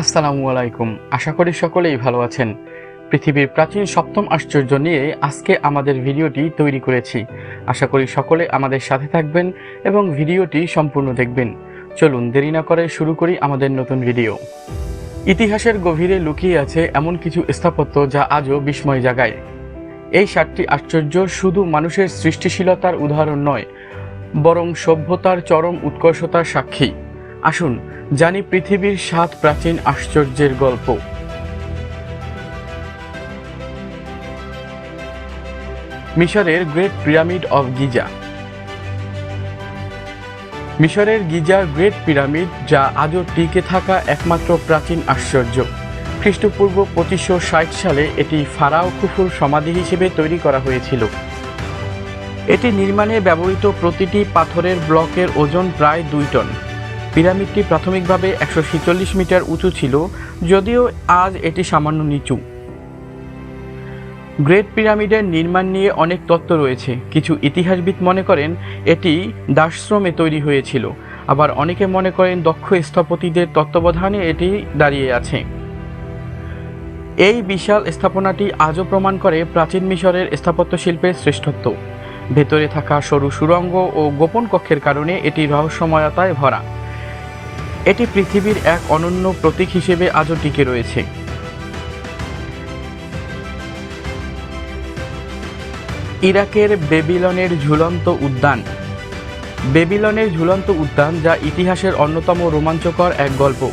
আসসালামু আলাইকুম। আশা করি সকলেই ভালো আছেন। পৃথিবীর প্রাচীন সপ্তম আশ্চর্য নিয়ে আজকে আমাদের ভিডিওটি তৈরি করেছি। আশা করি সকলে আমাদের সাথে থাকবেন এবং ভিডিওটি সম্পূর্ণ দেখবেন। চলুন দেরি না করে শুরু করি আমাদের নতুন ভিডিও। ইতিহাসের গভীরে লুকিয়ে আছে এমন কিছু স্থাপত্য যা আজও বিস্ময় জাগায়। এই সাতটি আশ্চর্য শুধু মানুষের সৃষ্টিশীলতার উদাহরণ নয়, বরং সভ্যতার চরম উৎকর্ষতার সাক্ষী। আসুন, জানি পৃথিবীর সাত প্রাচীন আশ্চর্যের গল্প। মিশরের গ্রেট পিরামিড অব গিজা। মিশরের গিজার গ্রেট পিরামিড, যা আজও টিকে থাকা একমাত্র প্রাচীন আশ্চর্য। খ্রিস্টপূর্ব পঁচিশশো ষাট সালে এটি ফারাও খুফুর সমাধি হিসেবে তৈরি করা হয়েছিল। এটি নির্মাণে ব্যবহৃত প্রতিটি পাথরের ব্লকের ওজন প্রায় দুই টন। পিরামিডটি প্রাথমিকভাবে একশো ছেচল্লিশ মিটার উঁচু ছিল, যদিও আজ এটি সামান্য নিচু। গ্রেট পিরামিডের নির্মাণ নিয়ে অনেক তত্ত্ব রয়েছে। কিছু ইতিহাসবিদ মনে করেন এটি দাসশ্রমে তৈরি হয়েছিল। আবার অনেকে মনে করেন দক্ষ স্থপতিদের তত্ত্বাবধানে এটি দাঁড়িয়ে আছে। এই বিশাল স্থাপনাটি আজও প্রমাণ করে প্রাচীন মিশরের স্থাপত্য শিল্পের শ্রেষ্ঠত্ব। ভেতরে থাকা সরু সুড়ঙ্গ ও গোপন কক্ষের কারণে এটি রহস্যময়তায় ভরা। এটি পৃথিবীর এক অনন্য প্রতীক হিসেবে আজও টিকে রয়েছে। ইরাকের বেবিলনের ঝুলন্ত উদ্যান। বেবিলনের ঝুলন্ত উদ্যান যা ইতিহাসের অন্যতম রোমাঞ্চকর এক গল্প।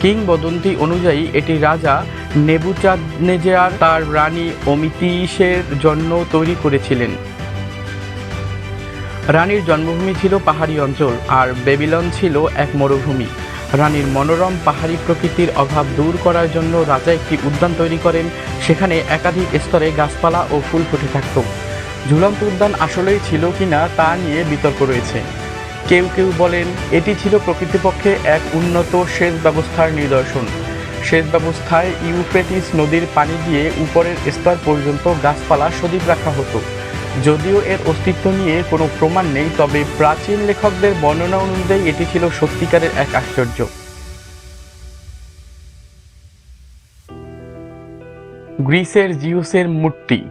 কিংবদন্তি অনুযায়ী এটি রাজা নেবুচাঁদনেজার তার রানী অমিতিসের জন্য তৈরি করেছিলেন। রানীর জন্মভূমি ছিল পাহাড়ি অঞ্চল, আর বেবিলন ছিল এক মরুভূমি। রানীর মনোরম পাহাড়ি প্রকৃতির অভাব দূর করার জন্য রাজা একটি উদ্যান তৈরি করেন। সেখানে একাধিক স্তরে গাছপালা ও ফুল ফুটে থাকত। ঝুলন্ত উদ্যান আসলেই ছিল কিনা তা নিয়ে বিতর্ক রয়েছে। কেউ কেউ বলেন, এটি ছিল প্রকৃতপক্ষে এক উন্নত সেচ ব্যবস্থার নিদর্শন। সেচ ব্যবস্থায় ইউফ্রেটিস নদীর পানি দিয়ে উপরের স্তর পর্যন্ত গাছপালা সজীব রাখা হতো। যদিও এর অস্তিত্ব নিয়ে কোনো প্রমাণ নেই, তবে প্রাচীন লেখকদের বর্ণনা অনুযায়ী এটি ছিল সত্যিকারের এক আশ্চর্য। গ্রিসের জিউসের মূর্তি।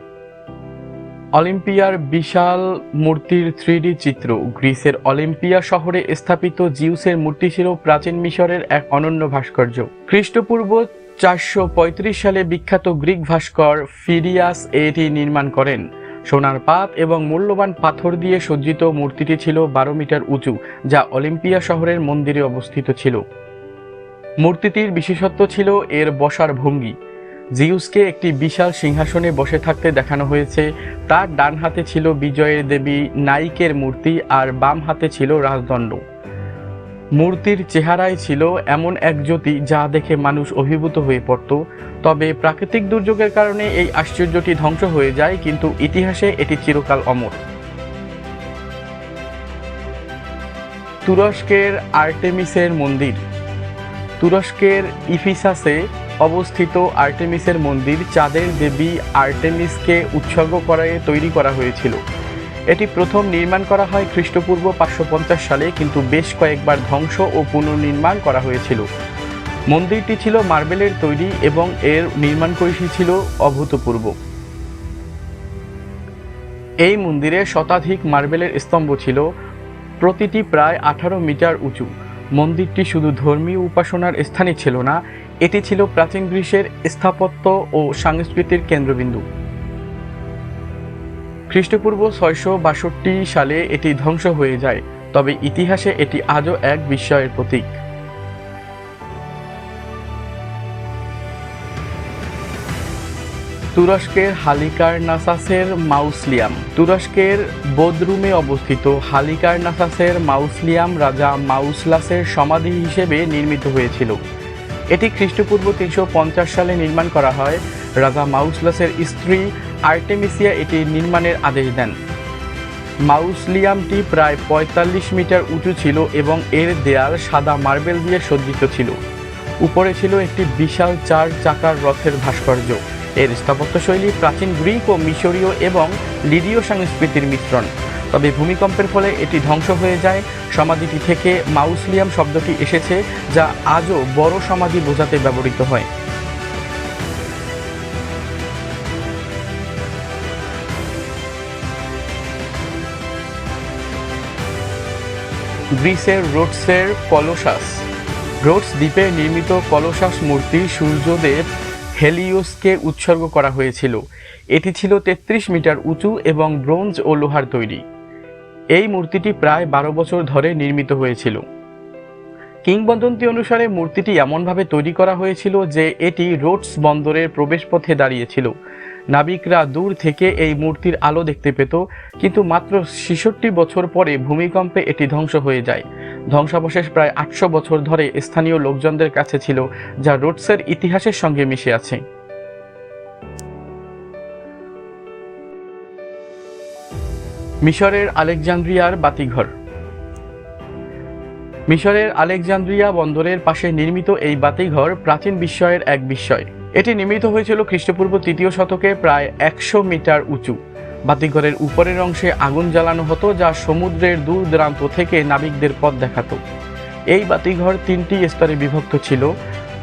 অলিম্পিয়ার বিশাল মূর্তির থ্রিডি চিত্র। গ্রিসের অলিম্পিয়া শহরে স্থাপিত জিউসের মূর্তি ছিল প্রাচীন মিশরের এক অনন্য ভাস্কর্য। খ্রিস্টপূর্ব চারশো পঁয়ত্রিশ সালে বিখ্যাত গ্রিক ভাস্কর ফিরিয়াস এটি নির্মাণ করেন। সোনার পাত এবং মূল্যবান পাথর দিয়ে সজ্জিত মূর্তিটি ছিল বারো মিটার উঁচু, যা অলিম্পিয়া শহরের মন্দিরে অবস্থিত ছিল। মূর্তিটির বিশেষত্ব ছিল এর বসার ভঙ্গি। জিউসকে একটি বিশাল সিংহাসনে বসে থাকতে দেখানো হয়েছে। তার ডান হাতে ছিল বিজয়ের দেবী নাইকের মূর্তি আর বাম হাতে ছিল রাজদণ্ড। মূর্তির চেহারায় ছিল এমন এক জ্যোতি যা দেখে মানুষ অভিভূত হয়ে পড়ত। তবে প্রাকৃতিক দুর্যোগের কারণে এই আশ্চর্যটি ধ্বংস হয়ে যায়, কিন্তু ইতিহাসে এটি চিরকাল অমর। তুরস্কের আর্টেমিসের মন্দির। তুরস্কের ইফিসাসে অবস্থিত আর্টেমিসের মন্দির চাঁদের দেবী আর্টেমিসকে উৎসর্গ করায় তৈরি করা হয়েছিল। এটি প্রথম নির্মাণ করা হয় খ্রিস্টপূর্ব পাঁচশো পঞ্চাশ সালে, কিন্তু বেশ কয়েকবার ধ্বংস ও পুনর্নির্মাণ করা হয়েছিল। মন্দিরটি ছিল মার্বেলের তৈরি এবং এর নির্মাণ কৌশল ছিল অভূতপূর্ব। এই মন্দিরে শতাধিক মার্বেলের স্তম্ভ ছিল, প্রতিটি প্রায় আঠারো মিটার উঁচু। মন্দিরটি শুধু ধর্মীয় উপাসনার স্থানই ছিল না, এটি ছিল প্রাচীন গ্রীসের স্থাপত্য ও সংস্কৃতির কেন্দ্রবিন্দু। খ্রিস্টপূর্ব ছয়শো বাষট্টি সালে এটি ধ্বংস হয়ে যায়, তবে ইতিহাসে এটি আজও এক বিস্ময়ের প্রতীক। তুরস্কের হালিকারনাসাসের মাউসলিয়াম। তুরস্কের বোদরুমে অবস্থিত হালিকারনাসাসের মাউসলিয়াম রাজা মাউসলাসের সমাধি হিসেবে নির্মিত হয়েছিল। এটি খ্রিস্টপূর্ব তিনশো পঞ্চাশ সালে নির্মাণ করা হয়। রাজা মাউসলাসের স্ত্রী আর্টেমিসিয়া এটি নির্মাণের আদেশ দেন। মাউসলিয়ামটি প্রায় পঁয়তাল্লিশ মিটার উঁচু ছিল এবং এর দেয়াল সাদা মার্বেল দিয়ে সজ্জিত ছিল। উপরে ছিল একটি বিশাল চার চাকার রথের ভাস্কর্য। এর স্থাপত্যশৈলী প্রাচীন গ্রিক ও মিশরীয় এবং লিডীয় সংস্কৃতির মিশ্রণ। তবে ভূমিকম্পের ফলে এটি ধ্বংস হয়ে যায়। সমাধিটি থেকে মাউসলিয়াম শব্দটি এসেছে, যা আজও বড় সমাধি বোঝাতে ব্যবহৃত হয়। গ্রিসের রোডসের কলোসাস। রোডস দ্বীপে নির্মিত কলোসাস মূর্তি সূর্যদেব হেলিওসকে উৎসর্গ করা হয়েছিল। এটি ছিল তেত্রিশ মিটার উঁচু এবং ব্রোঞ্জ ও লোহার তৈরি। এই মূর্তিটি প্রায় বারো বছর ধরে নির্মিত হয়েছিল। কিংবদন্তি অনুসারে মূর্তিটি এমনভাবে তৈরি করা হয়েছিল যে এটি রোডস বন্দরের প্রবেশপথে দাঁড়িয়েছিল। নাবিকরা দূর থেকে এই মূর্তির আলো দেখতে পেত, কিন্তু মাত্র ছেষট্টি বছর পরে ভূমিকম্পে এটি ধ্বংস হয়ে যায়। ধ্বংসাবশেষ প্রায় আটশো বছর ধরে স্থানীয় লোকজনদের কাছে ছিল, যা রোডসের ইতিহাসের সঙ্গে মিশে আছে। মিশরের আলেকজান্দ্রিয়ার বাতিঘর। মিশরের আলেকজান্দ্রিয়া বন্দরের পাশে নির্মিত এই বাতিঘর প্রাচীন বিস্ময়ের এক বিস্ময়। এটি নির্মিত হয়েছিল খ্রিস্টপূর্ব তৃতীয় শতকে, প্রায় একশো মিটার উঁচু। বাতিঘরের উপরের অংশে আগুন জ্বালানো হতো যা সমুদ্রের দূর দূরান্ত থেকে নাবিকদের পথ দেখাতো। এই বাতিঘর তিনটি স্তরে বিভক্ত ছিল।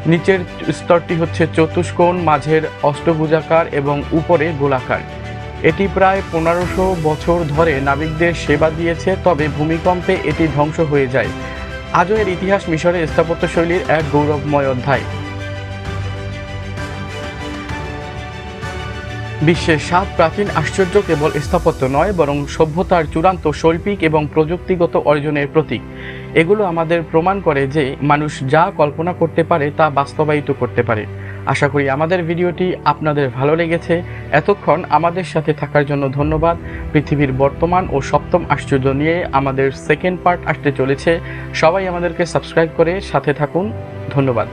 নিচের স্তরটি হচ্ছে চতুষ্কোণ, মাঝের অষ্টভুজাকার এবং উপরে গোলাকার। এটি প্রায় পনেরোশো বছর ধরে নাবিকদের সেবা দিয়েছে, তবে ভূমিকম্পে এটি ধ্বংস হয়ে যায়। আজও এর ইতিহাস মিশরের স্থাপত্যশৈলীর এক গৌরবময় অধ্যায়। বিশ্বের সাত প্রাচীন আশ্চর্য কেবল স্থাপত্য নয়, বরং সভ্যতার চূড়ান্ত শৈল্পিক এবং প্রযুক্তিগত অর্জনের প্রতীক। এগুলো আমাদের প্রমাণ করে যে মানুষ যা কল্পনা করতে পারে তা বাস্তবায়িত করতে পারে। আশা করি আমাদের ভিডিওটি আপনাদের ভালো লেগেছে। এতক্ষণ আমাদের সাথে থাকার জন্য ধন্যবাদ। পৃথিবীর বর্তমান ও সপ্তম আশ্চর্য নিয়ে আমাদের সেকেন্ড পার্ট আসতে চলেছে। সবাই আমাদেরকে সাবস্ক্রাইব করে সাথে থাকুন। ধন্যবাদ।